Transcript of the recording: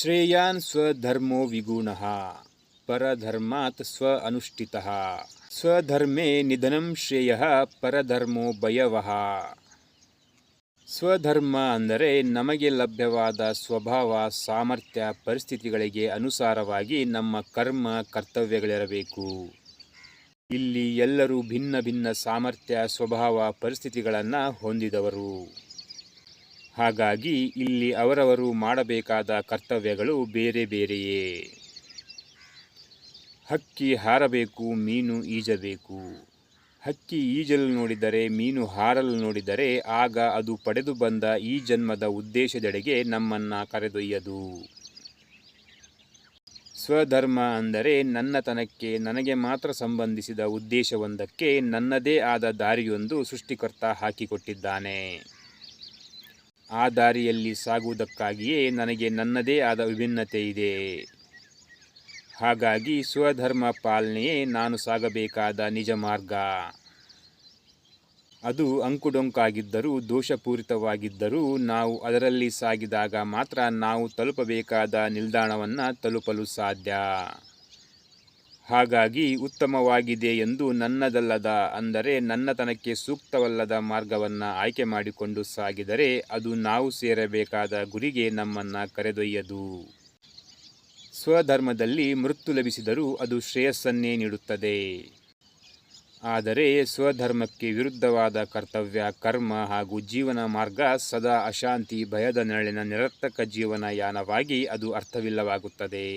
ಶ್ರೇಯಾನ್ ಸ್ವಧರ್ಮೋ ವಿಗುಣಃ, ಪರಧರ್ಮಾತ್ ಸ್ವ ಅನುಷ್ಠಿತಃ ಸ್ವಧರ್ಮೇ ನಿಧನಂ ಶ್ರೇಯಃ, ಪರಧರ್ಮೋ ಭಯವಃ. ಸ್ವಧರ್ಮ ಅಂದರೆ ನಮಗೆ ಲಭ್ಯವಾದ ಸ್ವಭಾವ, ಸಾಮರ್ಥ್ಯ, ಪರಿಸ್ಥಿತಿಗಳಿಗೆ ಅನುಸಾರವಾಗಿ ನಮ್ಮ ಕರ್ಮ, ಕರ್ತವ್ಯಗಳಿರಬೇಕು. ಇಲ್ಲಿ ಎಲ್ಲರೂ ಭಿನ್ನ ಭಿನ್ನ ಸಾಮರ್ಥ್ಯ, ಸ್ವಭಾವ, ಪರಿಸ್ಥಿತಿಗಳನ್ನು ಹೊಂದಿದವರು. ಹಾಗಾಗಿ ಇಲ್ಲಿ ಅವರವರು ಮಾಡಬೇಕಾದ ಕರ್ತವ್ಯಗಳು ಬೇರೆ ಬೇರೆಯೇ. ಹಕ್ಕಿ ಹಾರಬೇಕು, ಮೀನು ಈಜಬೇಕು. ಹಕ್ಕಿ ಈಜಲು ನೋಡಿದರೆ, ಮೀನು ಹಾರಲು ನೋಡಿದರೆ ಆಗ ಅದು ಪಡೆದು ಬಂದ ಈ ಜನ್ಮದ ಉದ್ದೇಶದೆಡೆಗೆ ನಮ್ಮನ್ನು ಕರೆದೊಯ್ಯದು. ಸ್ವಧರ್ಮ ಅಂದರೆ ನನ್ನತನಕ್ಕೆ, ನನಗೆ ಮಾತ್ರ ಸಂಬಂಧಿಸಿದ ಉದ್ದೇಶವೊಂದಕ್ಕೆ ನನ್ನದೇ ಆದ ದಾರಿಯೊಂದು ಸೃಷ್ಟಿಕರ್ತ ಹಾಕಿಕೊಟ್ಟಿದ್ದಾನೆ. ಆ ದಾರಿಯಲ್ಲಿ ಸಾಗುವುದಕ್ಕಾಗಿಯೇ ನನಗೆ ನನ್ನದೇ ಆದ ವಿಭಿನ್ನತೆ ಇದೆ. ಹಾಗಾಗಿ ಸ್ವಧರ್ಮ ಪಾಲನೆಯೇ ನಾನು ಸಾಗಬೇಕಾದ ನಿಜ ಮಾರ್ಗ. ಅದು ಅಂಕುಡೊಂಕಾಗಿದ್ದರೂ, ದೋಷಪೂರಿತವಾಗಿದ್ದರೂ, ನಾವು ಅದರಲ್ಲಿ ಸಾಗಿದಾಗ ಮಾತ್ರ ನಾವು ತಲುಪಬೇಕಾದ ನಿಲ್ದಾಣವನ್ನು ತಲುಪಲು ಸಾಧ್ಯ. ಹಾಗಾಗಿ ಉತ್ತಮವಾಗಿದೆ ಎಂದು ನನ್ನದಲ್ಲದ, ಅಂದರೆ ನನ್ನತನಕ್ಕೆ ಸೂಕ್ತವಲ್ಲದ ಮಾರ್ಗವನ್ನು ಆಯ್ಕೆ ಮಾಡಿಕೊಂಡು ಸಾಗಿದರೆ ಅದು ನಾವು ಸೇರಬೇಕಾದ ಗುರಿಗೆ ನಮ್ಮನ್ನು ಕರೆದೊಯ್ಯದು. ಸ್ವಧರ್ಮದಲ್ಲಿ ಮೃತ್ಯು ಲಭಿಸಿದರೂ ಅದು ಶ್ರೇಯಸ್ಸನ್ನೇ ನೀಡುತ್ತದೆ. ಆದರೆ ಸ್ವಧರ್ಮಕ್ಕೆ ವಿರುದ್ಧವಾದ ಕರ್ತವ್ಯ, ಕರ್ಮ ಹಾಗೂ ಜೀವನ ಮಾರ್ಗ ಸದಾ ಅಶಾಂತಿ, ಭಯದ ನೆರಳಿನ ನಿರರ್ಥಕ ಜೀವನ ಯಾನವಾಗಿ ಅದು ಅರ್ಥವಿಲ್ಲವಾಗುತ್ತದೆ.